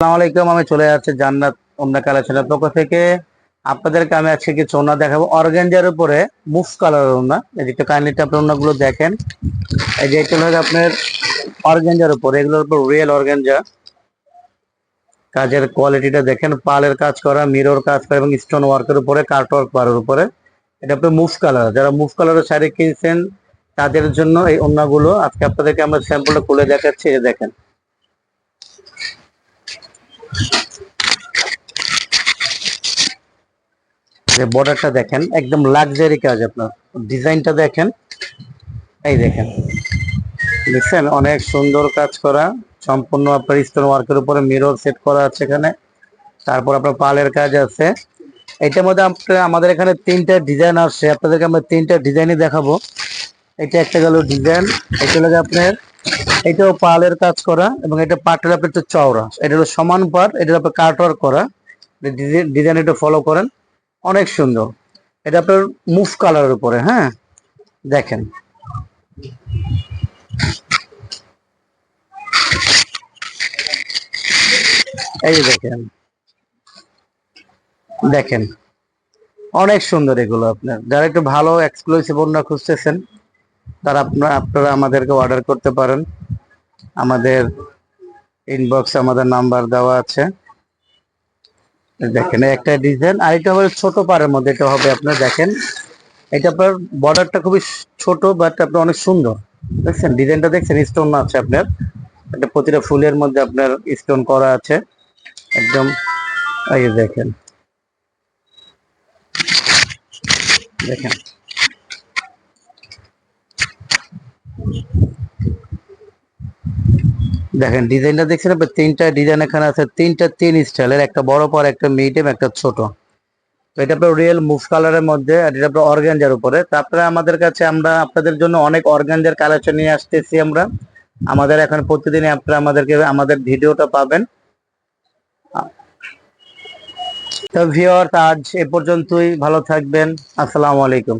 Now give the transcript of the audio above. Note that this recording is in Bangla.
আমি চলে যাচ্ছি জান্নাত ওমনা কালেকশনের পক্ষ থেকে। আপনাদেরকে আমি আজকে কিছু ওনা দেখাবো। অর্গেঞ্জার উপরে মুফ কালার ওনা এই যে কাইন্ডলি আপনার ওনাগুলো দেখেন। এই যে এটা আপনার অর্গেঞ্জার উপরে, এগুলোর উপর রিয়েল অর্গেঞ্জা কাজের কোয়ালিটিটা দেখেন, পালের কাজ করা মিরর কাজ করা এবং স্টোন ওয়ার্কের উপরে কার্ট ওয়ার্ক করার উপরে। এটা আপনার মুভ কালার। যারা মুভ কালারের শাড়ি কিনছেন, তাদের জন্য এই ওনাগুলো আজকে আপনাদেরকে আমরা স্যাম্পলটা খুলে দেখাচ্ছি দেখেন। যে বর্ডারটা দেখেন, একদম লাক্সারি কাজ আপনার। ডিজাইনটা দেখেন, এই দেখেন। দেখছেন, অনেক সুন্দর কাজ করা। সম্পূর্ণ আপনার স্টোন ওয়ার্কের উপরে মিরর সেট করা আছে এখানে। তারপর আপনার পালের কাজ আছে। এটার মধ্যে আপনার আমাদের এখানে তিনটা ডিজাইন আসছে। আপনাদেরকে আমরা তিনটা ডিজাইনই দেখাবো। এটা একটা গেল ডিজাইন এটা যে আপনার এটাও পালের কাজ করা এবং এটা পাটের আপনার একটু চওড়া। এটা হলো সমান পাট এটা আপনার কাটওয়ার্ক করা। ডিজাইন একটু ফলো করেন। অনেক সুন্দর। এটা আপনার মুভ কালারের উপরে হ্যাঁ? দেখেন। এই দেখেন। দেখেন। অনেক সুন্দর এগুলো আপনার। যারা একটু ভালো এক্সক্লুসিভ ওড়না খুঁজতেছেন, তারা আপনারা আপনারা আমাদেরকে অর্ডার করতে পারেন। আমাদের ইনবক্সে আমাদের নাম্বার দেওয়া আছে। দেখেন, একটা ডিজাইন আর এটা হবে ছোট পাড়ের মধ্যে, এটা হবে আপনার দেখেন, এটা আপনার বর্ডারটা খুবই ছোট বাট আপনার অনেক সুন্দর। দেখছেন? ডিজাইনটা দেখছেন? স্টোন আছে আপনার। এটা প্রতিটা ফুলের মধ্যে আপনার স্টোন করা আছে। একদম, এই দেখেন। দেখেন দেখেন ডিজাইনটা দেখছেন আপনি? তিনটা ডিজাইন এখানে আছে, তিনটা তিন স্টাইলের, একটা বড় পর একটা মিডিয়াম একটা ছোট। তো এটা আপনার রিয়েল মুভ কালারের মধ্যে, আর এটা আপনার অর্গানজার উপরে। তারপরে আমাদের কাছে, আমরা আপনাদের জন্য অনেক অর্গানজার কালেকশন নিয়ে আসতেছি আমরা। আমাদের এখন প্রতিদিনই আপনারা আমাদেরকে, আমাদের ভিডিওটা পাবেন। তো ভিওর আজ এ পর্যন্তই। ভালো থাকবেন। আসসালামু আলাইকুম।